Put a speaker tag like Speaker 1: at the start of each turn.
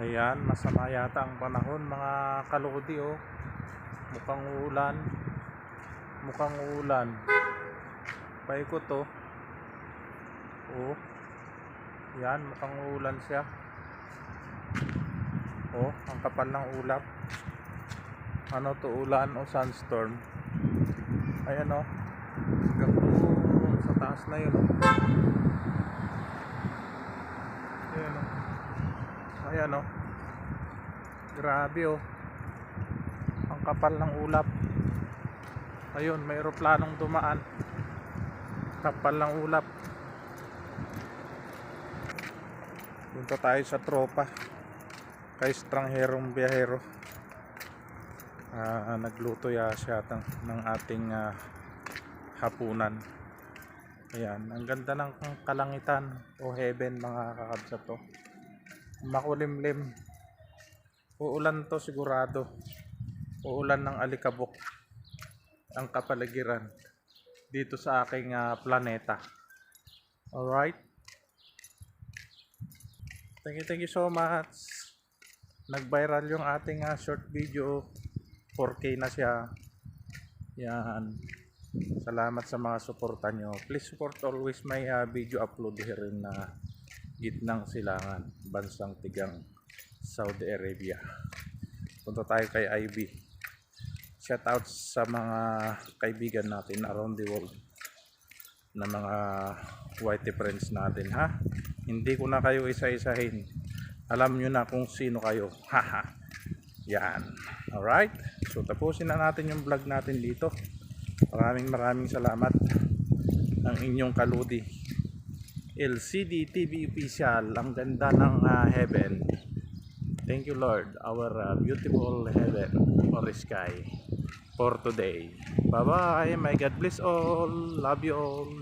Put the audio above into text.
Speaker 1: Ayan, masama yata ang panahon mga kalodi oh. Mukhang uulan. Mukhang uulan. Paikot oh. Oh. Yan, mukhang uulan siya. Oh, ang kapal ng ulap. Ano to, ulan o sunstorm? Ayan oh. Hanggang sa taas na yun oh. Ayan oh. Ayan oh. Grabe oh. Ang kapal ng ulap. Ayun, may eroplanong dumaan. Kapal ng ulap. Punta tayo sa tropa. Kay strangherong biyahero. Ah, nagluto ya siya ng, ng ating ah, hapunan. Ayan, ang ganda ng kalangitan o heaven mga kakabsat to. Makulimlim. Uulan to sigurado. Uulan ng alikabok. Ang kapaligiran dito sa aking ah, planeta. Alright? Thank you, thank you so much. Nag-viral yung ating ah, short video. 4K na siya. Yan. Salamat sa mga suporta nyo. Please support always my ah, video upload here in uh, Gitnang Silangan, Bansang Tigang, Saudi Arabia. Punta tayo kay IB. Shout out sa mga kaibigan natin around the world na mga whitey friends natin ha. Hindi ko na kayo isa-isahin. Alam nyo na kung sino kayo. Haha. Yan. Alright. So tapusin na natin yung vlog natin dito. Maraming maraming salamat ang inyong kaludi. LCD TV official. Ang ganda ng ah, heaven. Thank you Lord. Our ah, beautiful heaven or sky for today. Bye bye. May God bless all. Love you all.